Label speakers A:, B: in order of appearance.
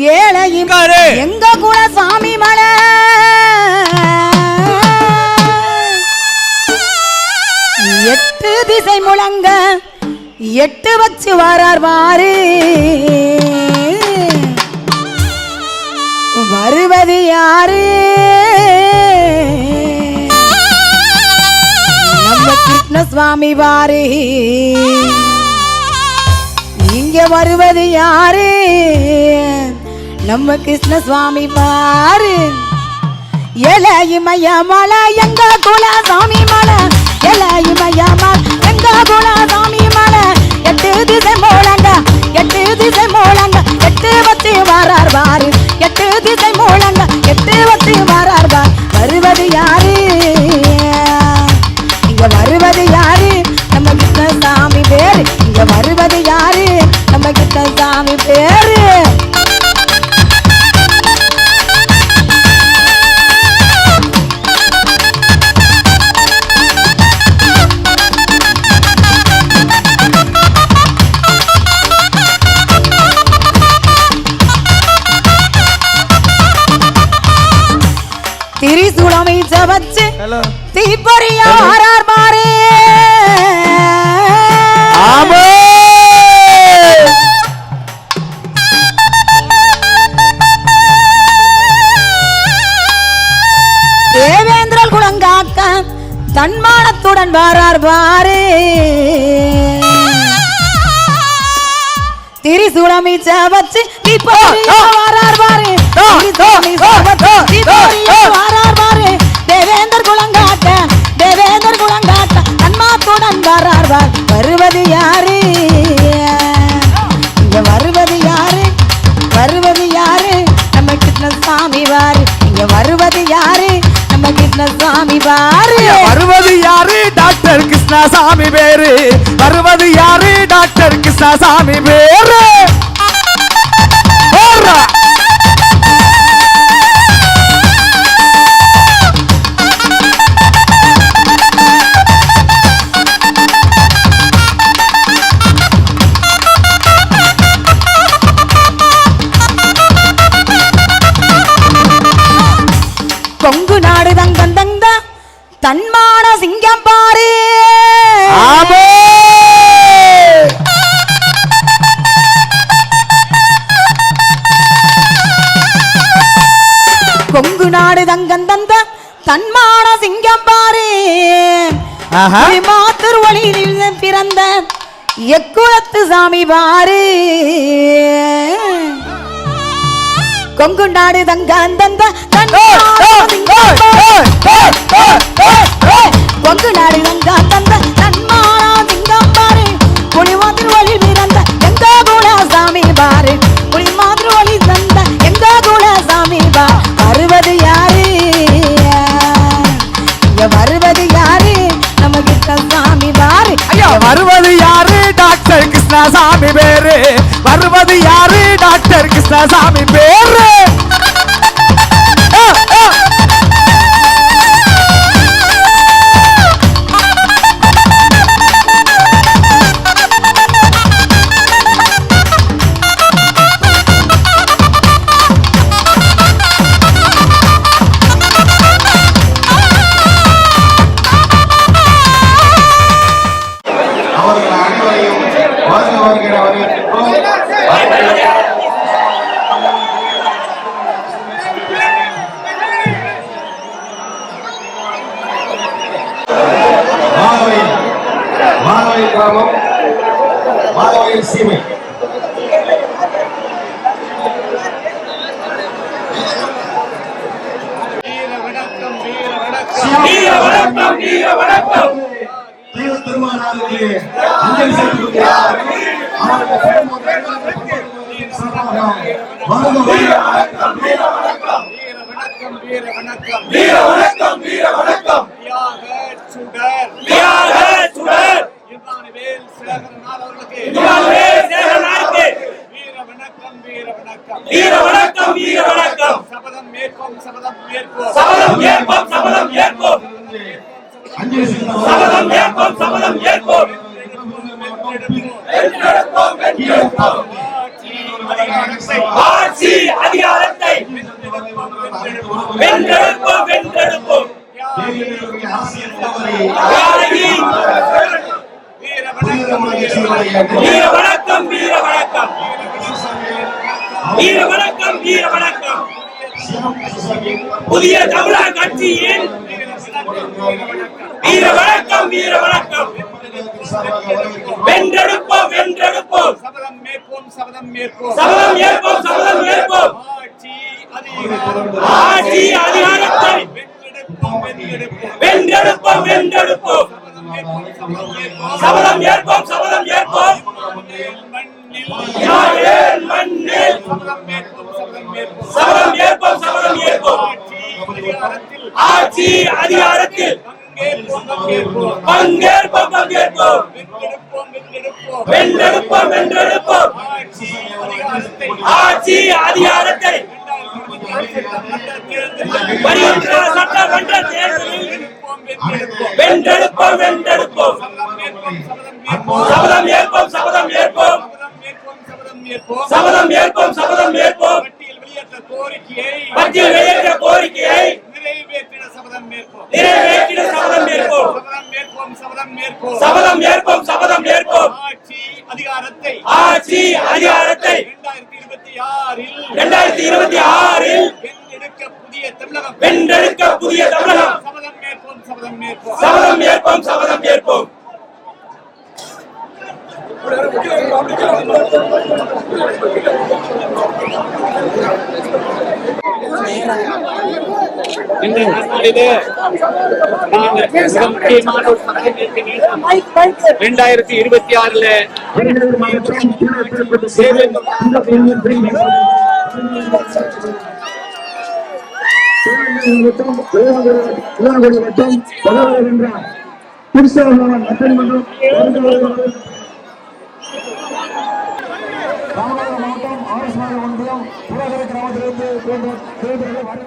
A: ஏழையும். எங்க குல சாமி மலை எட்டு திசை முழங்க எட்டு வச்சு வாரார் வாரு. வருவது யாரு? நம்ம கிருஷ்ணசுவாமி வாரு. இங்க வருவது யாரு? நம்ம கிருஷ்ண சுவாமி பாரு. எலையுமைய மலை எங்க குலசாமி மலை. எலையுமைய மலை எங்க குலசாமி தீப்பொறிய ஆறார் பாரு
B: ஆமா.
A: தேவேந்திரல் குலங்காக்க தன்மானத்துடன் வாரார் பாரு திரிசூலமை வச்சு தீப்பொறிய ஆறார் பாரு தீப்பொறிய ஆறார் பாரு கிருஷ்ணசாமி பாரு. வருவது யாரு?
B: டாக்டர் கிருஷ்ணசாமி பேரு. வருவது யாரு? டாக்டர் கிருஷ்ணசாமி பேரு.
A: கொங்கு நாடு தங்கம் தந்த தன்மான சிங்கம் பாரு
B: ஆஹா.
A: திருவழியில் பிறந்த எக்குளத்து சாமி பாரு கொங்கு நாடு தங்கம் தந்த. கொங்கு நாடு தங்கம் தந்த
B: கிருஷ்ணசாமி பேரு. வருவது யாரு? டாக்டர் கிருஷ்ணசாமி பேரு.
C: மாதவை கிராமம் மாதவை சீமை. தெய்வ திருமகனாருக்கு அஞ்சலி செலுத்துகிறார் அவருக்கு பெருமக்கள் சார்பாக வருக வருக
D: வீர
E: சபதம் ஏற்போம் சபதம் ஏற்போம்
D: சபதம் ஏற்போம். சபதம் ஏற்போம்
C: அஞ்சலி செலுத்த
D: சபதம் ஏற்போம். சபதம் ஏற்போம் வென்றெடுப்போம். வென்றெடுப்போம்
E: வீர வணக்கம்
D: வீர வணக்கம் வீர வணக்கம் வீர வணக்கம் புதிய தமிழர் கட்சியின் வீர வணக்கம் வீர வணக்கம். வென்றெடுப்போம் வென்றெடுப்போம்.
E: சபதம் மேற்போம் சபதம் மேற்போம்.
D: சபதம் ஏற்போம் சபதம் ஏற்போம்.
E: ஆட்சி
D: அதிகாரத்தை
E: வென்றெடுப்போம் வென்றெடுப்போம். சபதம்
D: ஏற்போம் சபதம் ஏற்போம்.
E: மண்ணில்
D: மண்ணில்
E: சபதம் மேற்போம். சபதம்
D: ஏற்போம். சபதம் ஏற்போம்
E: ஆட்சி அதிகாரத்தில் பங்கேற்போம் பங்கேற்போம். வென்றெடுப்போம் வென்றெடுப்போம். ஆட்சி அதிகாரத்தை
D: ஆட்சி அதிகாரத்தை வருகின்ற சட்டமன்ற தேர்தலில் வென்றெடுப்போம் வென்றெடுப்போம். சபதம் ஏற்போம் சபதம் ஏற்போம். சபதம் ஏற்போம் சபதம் ஏற்போம்
E: பட்டியல் வெளியேற்ற
D: வெளியேற்ற கோரிக்கையை
E: நிறைவேற்றிட சபதம் மேற்போம்
D: நிறைவேற்றிட சபதம் ஏற்போம்
E: சபதம் மேற்போம் சபதம் மேற்போம்
D: சபதம் ஏற்போம்
E: ஆட்சி அதிகாரத்தை
D: ஆட்சி அதிகாரத்தை
E: இரண்டாயிரத்தி இருபத்தி ஆறில்
D: இரண்டாயிரத்தி இருபத்தி ஆறில்
E: வென்றெடுக்க புதிய தமிழகம்.
D: வென்றெடுக்க புதிய தமிழகம்.
E: சபதம் மேற்போம் சபதம் மேற்போம்
D: சபதம் ஏற்போம் சபதம்
F: நாளிலே நாங்கள் முக்கியமான இரண்டாயிரத்தி இருபத்தி ஆறுல
B: ராமநாதபுரம் மாவட்டம் ஆர்எஸ் நகர் 그런것들고的 입.